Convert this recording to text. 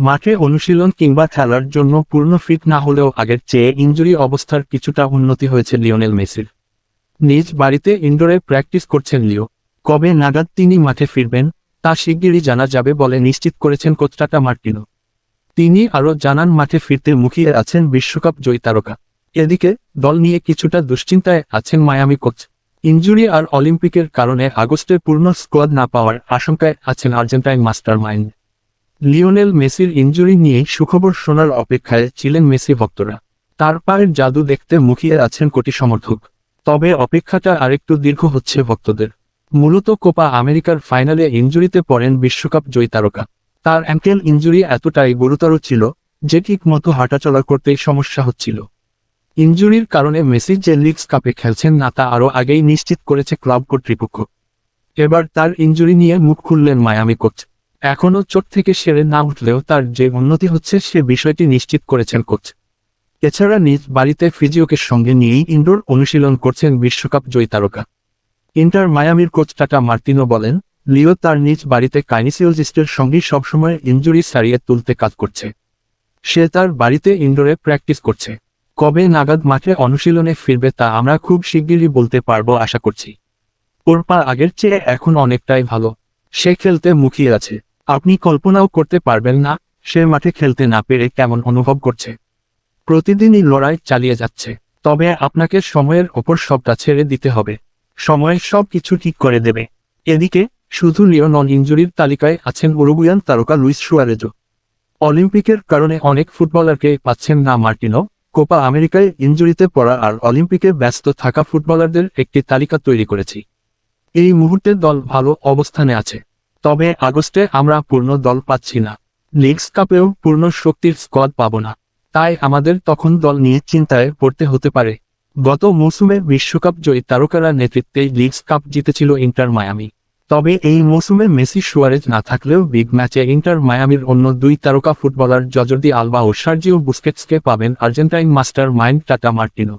মাঠে অনুশীলন কিংবা খেলার জন্য পূর্ণ ফিট না হলেও আগের চেয়ে ইনজুরি অবস্থার কিছুটা উন্নতি হয়েছে লিওনেল মেসির। নিজ বাড়িতে ইনডোরে প্র্যাকটিস করছেন লিও। কবে নাগাদ তিনি মাঠে ফিরবেন, তা শিগগিরই জানা যাবে বলে নিশ্চিত করেছেন কোচটাটা মার্টিনো। তিনি আরও জানান, মাঠে ফিরতে মুখিয়ে আছেন বিশ্বকাপ জয়ী তারকা। এদিকে, দল নিয়ে কিছুটা দুশ্চিন্তায় আছেন মায়ামি কোচ। ইনজুরি আর অলিম্পিকের কারণে আগস্টে পূর্ণ স্কোয়াড না পাওয়ার আশঙ্কায় আছেন আর্জেন্টাইন মাস্টার মাইন্ড লিওনেল মেসির ইঞ্জুরি নিয়ে সুখবর শোনার অপেক্ষায় ছিলেন মেসি ভক্তরা। তার পায়ের জাদু দেখতে মুখিয়ে আছেন কোটি সমর্থক তবে অপেক্ষাটা আরেকটু দীর্ঘ হচ্ছে ভক্তদের। মূলত কোপা আমেরিকার ফাইনালে ইঞ্জুরিতে পড়েন বিশ্বকাপ জয়ী তারকা। তার অ্যাঙ্কেল ইনজুরি এতটাই গুরুতর ছিল যে ঠিক মতো হাঁটাচলা করতেই সমস্যা হচ্ছিল। ইনজুরির কারণে মেসি যে লিগস কাপে খেলছেন না তা আরও আগেই নিশ্চিত করেছে ক্লাব কর্তৃপক্ষ। এবার তার ইনজুরি নিয়ে মুখ খুললেন মায়ামি কোচ। এখনও চোট থেকে সেরে না উঠলেও তার যে উন্নতি হচ্ছে সে বিষয়টি নিশ্চিত করেছেন কোচ। এছাড়া নিজ বাড়িতে ফিজিওকে সঙ্গে নিয়েই ইন্ডোর অনুশীলন করছেন বিশ্বকাপ জয়ী তারকা। ইন্টার মায়ামির কোচ টাটা মার্তিনো বলেন, লিও তার নিজ বাড়িতে কাইনিসিওলজিস্টের সঙ্গে সবসময় ইনজুরি সারিয়ে তুলতে কাজ করছে। সে তার বাড়িতে ইন্ডোরে প্র্যাকটিস করছে। কবে নাগাদ মাঠে অনুশীলনে ফিরবে তা আমরা খুব শিগগিরই বলতে পারব আশা করছি। ওর পা আগের চেয়ে এখন অনেকটাই ভালো। সে খেলতে মুখিয়ে আছে। আপনি কল্পনাও করতে পারবেন না, সে মাঠে খেলতে না পেরে কেমন অনুভব করছে। প্রতিদিনই লড়াই চালিয়ে যাচ্ছে, তবে আপনাকে সময়ের ওপর সবটা ছেড়ে দিতে হবে। সময় সব কিছু ঠিক করে দেবে। এদিকে, শুধু লিও নন ইঞ্জুরির তালিকায় আছেন উরুগুয়ান তারকা লুইস সুয়ারেজো অলিম্পিকের কারণে অনেক ফুটবলারকে পাচ্ছেন না মার্টিনো, কোপা আমেরিকায় ইঞ্জুরিতে পড়া আর অলিম্পিকে ব্যস্ত থাকা ফুটবলারদের একটি তালিকা তৈরি করেছি। এই মুহূর্তে দল ভালো অবস্থানে আছে। তবে আগস্টে আমরা পূর্ণ দল পাচ্ছি না। লিগস কাপেও পূর্ণ শক্তির স্কোয়াড পাব না। তাই আমাদের তখন দল নিয়ে চিন্তায় পড়তে হতে পারে। গত মৌসুমে বিশ্বকাপ জয়ী তারকারা নেতৃত্বে লিগস কাপ জিতেছিল ইন্টার মায়ামি। তবে এই মৌসুমে মেসি সুয়ারেজ না থাকলেও বিগ ম্যাচে ইন্টার মায়ামির অন্য দুই তারকা ফুটবলার জজর্দি আলবা ও সার্জিও বুস্কেটসকে পাবেন Argentine master mind Tata Martino.